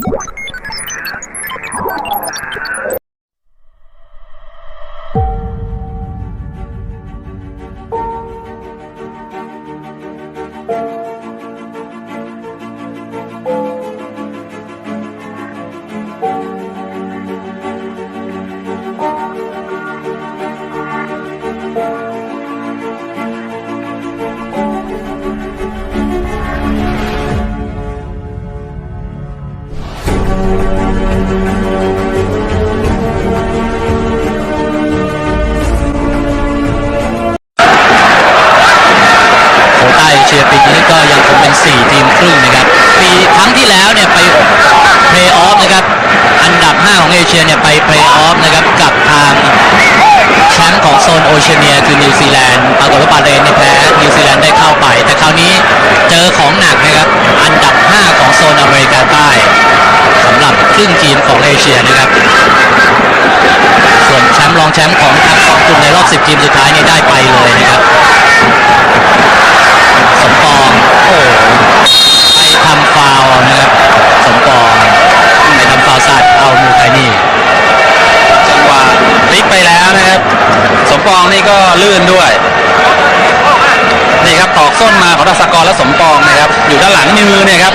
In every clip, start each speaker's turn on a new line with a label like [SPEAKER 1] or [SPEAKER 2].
[SPEAKER 1] โตอเชียปีนี้ก็ยังคงเป็น 4 ทีมครึ่งนะครับ ปีครั้งที่แล้วเนี่ยไปเพลย์ออฟนะครับ อันดับ 5 ของเอเชียเนี่ยไปเพลย์ออฟนะครับกับทางแชมป์ของโซนโอเชียเนียคือนิวซีแลนด์ปรากฏว่าบาเรนเนี่ยแพ้นิวซีแลนด์ได้เข้าไป แต่คราวนี้เจอของหนักนะครับ อันดับ 5 ของโซนอเมริกาใต้สำหรับครึ่งทีมของเอเชียนะครับ ส่วนแชมป์รองแชมป์ของทั้งสองกลุ่มในรอบ 10 ทีมสุดท้ายนี่ได้ไปเลยนะครับ ไปทำฟาวนะครับสมปองไปทำฟาวสัตว์เอามูไทนี่
[SPEAKER 2] จังหวะพลิกไปแล้วนะครับ สมปองนี่ก็ลื่นด้วย นี่ครับตอกส้นมาของดัสกรและสมปองนะครับ อยู่ด้านหลังมือเนี่ยครับ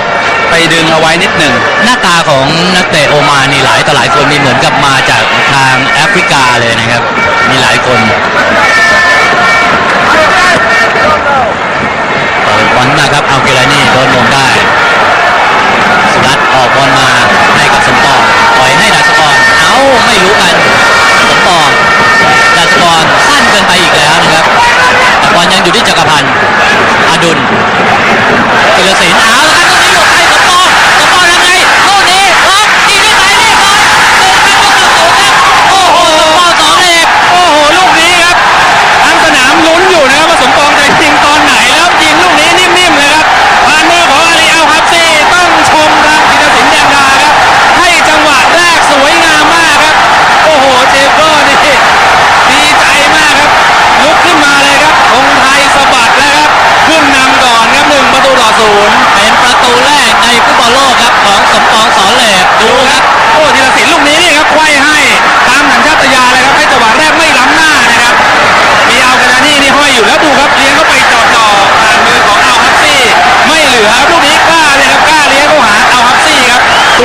[SPEAKER 2] ไปดึงเอาไว้นิดหนึ่ง
[SPEAKER 1] หน้าตาของนักเตะโอมานนี่หลายต่อหลายคนนี่เหมือนกับมาจากทางแอฟริกาเลยนะครับ มีหลายคน วัญนะครับเอา
[SPEAKER 2] เกลานี่
[SPEAKER 1] โด
[SPEAKER 2] น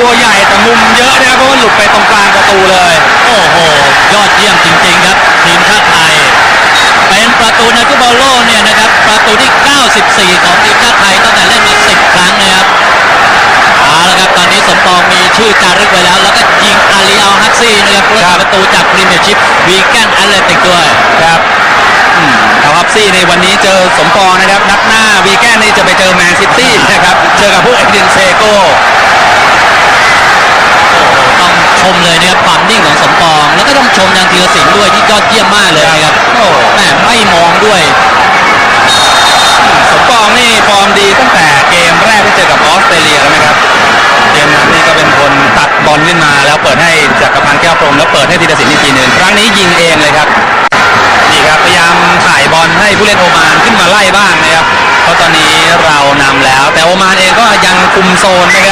[SPEAKER 2] ตัวใหญ่แต่มุมเยอะนะครับเพราะว่าหลุดไปตรงกลางประตูเลย
[SPEAKER 1] โอ้โห ยอดเยี่ยมจริงๆครับ ทีมชาติไทย เป็นประตูในฟุตบอลโลกเนี่ยนะครับ ประตูที่ 94 ของทีมชาติไทยตั้งแต่เล่นมา10 ครั้งนะครับเอาละครับตอนนี้สมปองมีชื่อจารึกไว้แล้ว แล้วก็ยิงอาลีอัลฮัตซี่นะครับผู้รักษาประตูจากพรีเมียร์ชิพวีแกนแอตเลติกด้วย
[SPEAKER 2] ครับอืมเอาฮับซี่ในวันนี้เจอสมปองนะครับ นัดหน้าวีแกนนี่จะไปเจอแมนซิตี้นะครับ เจอกับพวกเอ็ดดินเซโก
[SPEAKER 1] ต้อง ชมเลยนะครับความนิ่งของสมปอง แล้วก็ต้องชมยังธีรศิลป์ด้วยที่ยอดเยี่ยมมากเลยนะครับ
[SPEAKER 2] โอ้
[SPEAKER 1] แม่ไม่มองด้วย
[SPEAKER 2] สมปองนี่ฟอร์มดีตั้งแต่เกมแรกที่เจอกับออสเตรเลียแล้วนะครับ เกมนั้นนี่ก็เป็นคนตัดบอลขึ้นมาแล้วเปิดให้จักรพันธ์แก้วพรหมแล้วเปิดให้ธีรศิลป์อีกทีหนึ่งครั้งนี้ยิงเองเลยครับนี่ครับพยายามถ่ายบอลให้ผู้เล่นโอมานขึ้นมาไล่บ้างนะครับ เพราะตอนนี้เรานำแล้ว แต่โอมานเองก็ยังคุมโซนนะคร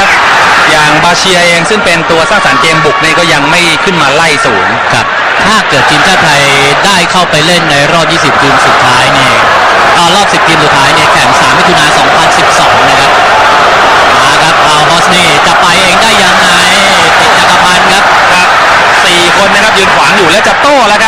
[SPEAKER 2] ับอย่างบา เชียเองซึ่งเป็นตัวสร้างสรรค์เกมบุกนี่ก็ยังไม่ขึ้นมาไล่สูง
[SPEAKER 1] ครับ ถ้าเกิดทีมชาติไทยได้เข้าไปเล่นในรอบ 20 ทีมสุดท้ายนี่อ่ารอบ 10 ทีมสุดท้ายเนี่ยแข่ง 3 มิถุนายน 2012 นะครับมาครับเอาฮอสนี่จะไปเองได้ยังไงติดจักรพันธ์ครับ
[SPEAKER 2] ครับสี่คนนะครับยืนขวางอยู่แล้วจะโต้แล้ว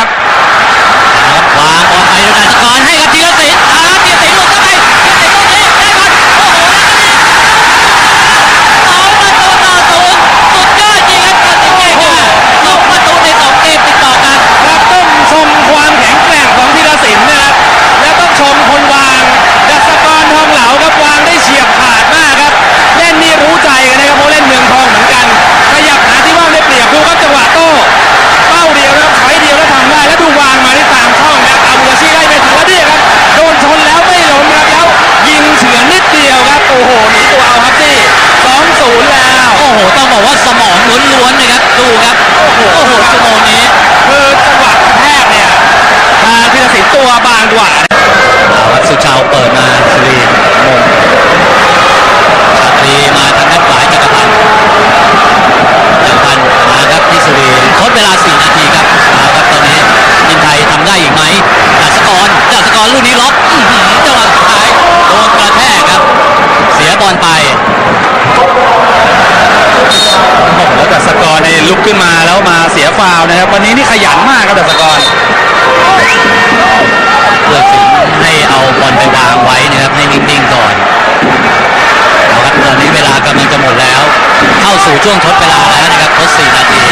[SPEAKER 1] สู่
[SPEAKER 2] ช่วงทดเว
[SPEAKER 1] ลาแล้วนะครับทด4นาที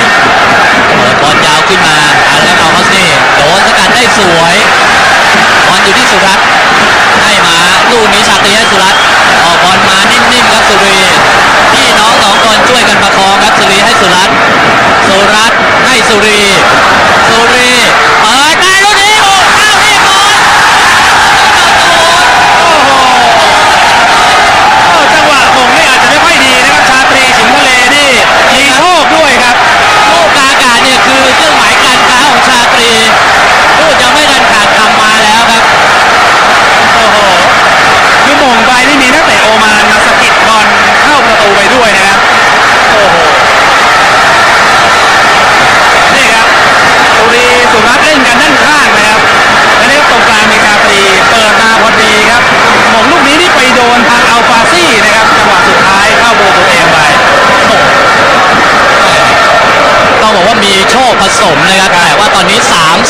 [SPEAKER 1] บอลยาวขึ้นมาเอาละครับเอาสนี่โดนสกัดได้สวยบอลอยู่ที่สุรัตน์ให้มาลูกนี้ชาตรีให้สุรัตน์ออกบอลมานิ่มๆครับสุรีพี่น้องสองคนช่วยกันประคองครับสุรีให้สุรัตน์สุรัตน์ให้
[SPEAKER 2] สุรี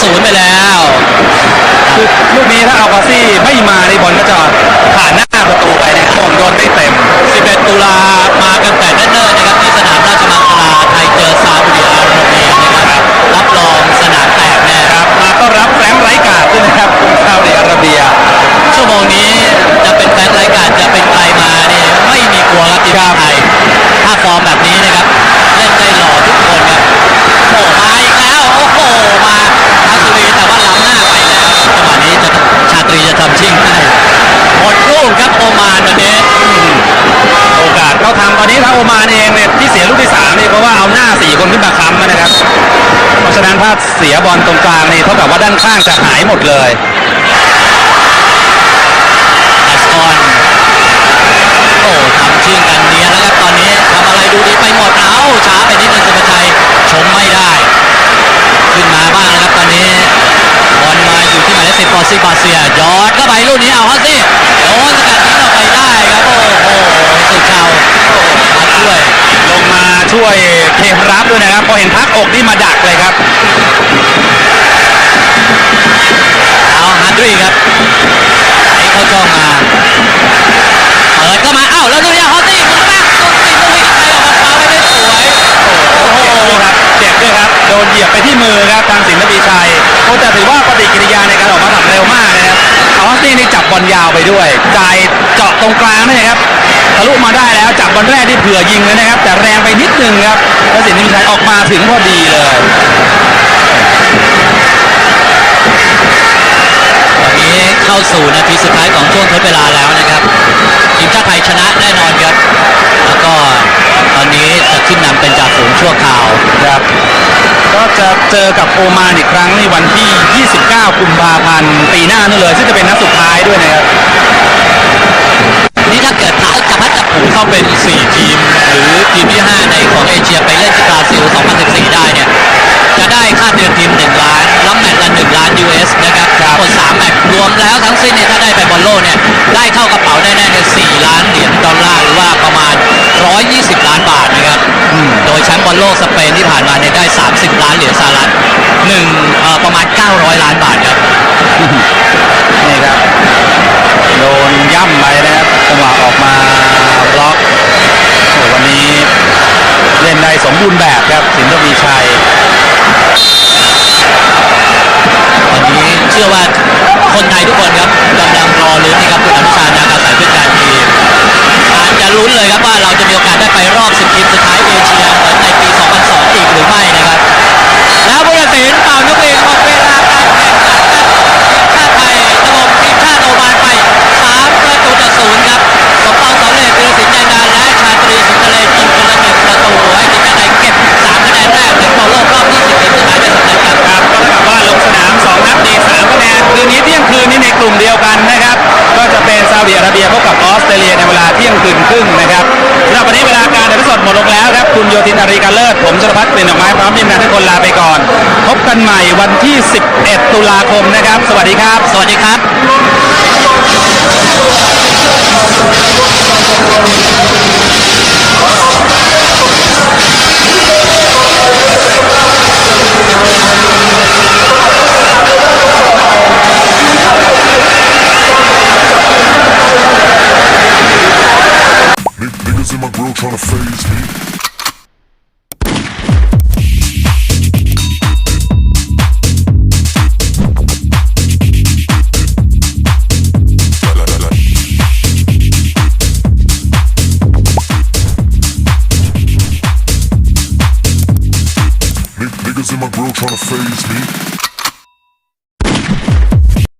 [SPEAKER 1] 3-0ไปแล้ว
[SPEAKER 2] คือลูกนี้ถ้าอัลฟาซี่ไม่มาในบอลก็จะผ่านหน้าประตูไปนะครับมงโดนไม่เต็ม
[SPEAKER 1] 11 ตุลามากันแต่เนิ่นๆนะครับที่สน มาน
[SPEAKER 2] เอ
[SPEAKER 1] ง
[SPEAKER 2] เนี่ยที่เสียลูกที่สามนี่เพราะว่าเอาหน้าสี่คนขึ้นมาค้ำนะครับ เพราะฉะนั้นถ้าเสียบอลตรงกลางนี่เท่ากับว่าด้านข้างจะหายหมดเลย
[SPEAKER 1] รีครับไห
[SPEAKER 2] ลเข้า
[SPEAKER 1] จ้องมา เปิดเข้ามาเอ้าแล้วลูกนี้ฮอสซี่มุนมากสุดติดลูกนี้ไปออกมาฟาวไปได้สวย
[SPEAKER 2] โอ้โหเจ็บด้วยครับ โดนเหยียบไปที่มือครับทางสินทวีชัยโอ้แต่ถือว่าปฏิกิริยาในการออกมาทำเร็วมากนะครับเอาฮัสตี้นี่จับบอลยาวไปด้วยจ่ายเจาะตรงกลางนี่ครับทะลุมาได้แล้วจับบอลแรกที่เผื่อยิงเลยนะครับ แต่แรงไปนิดนึงครับแล้วสินทวีชัยออกมาถึงพอดีเลย
[SPEAKER 1] เข้าสู่นาทีสุดท้ายของช่วงทดเวลาแล้วนะครับทีมชาติไทยชนะแน่นอนครับ แล้วก็ตอนนี้จะขึ้นนำเป็นจ่าฝูงชั่วคราว
[SPEAKER 2] ครับก็จะเจอกับโอมานอีกครั้งในวันที่ 29 กุมภาพันธ์ปีหน้านู่นเลย ซึ่งจะเป็นนัดสุดท้ายด้วยนะครับ
[SPEAKER 1] นี่ถ้าเกิดพัดจะพัดจับผูเข้าเป็น 4 ทีม หรือทีมที่ 5 ในของเอเชียไปเล่นที่บราซิล 2014 ได้เนี่ย จะได้ค่าเดือนทีม 1 ล้าน ล้านบาทครับ ย
[SPEAKER 2] พบกับออสเตรเลียในเวลาเที่ยงคืนครึ่งนะครับสำหรับวันนี้เวลาการถ่ายทอดสดหมดลงแล้วครับ คุณโยธินอารีการเลิศ ผมชลพัฒน์กลิ่นดอกไม้พร้อมทีมงานทุกคนลาไปก่อน พบกันใหม่วันที่ 11 ตุลาคมนะครับ สวัสดีครับ
[SPEAKER 1] สวัสดีครับ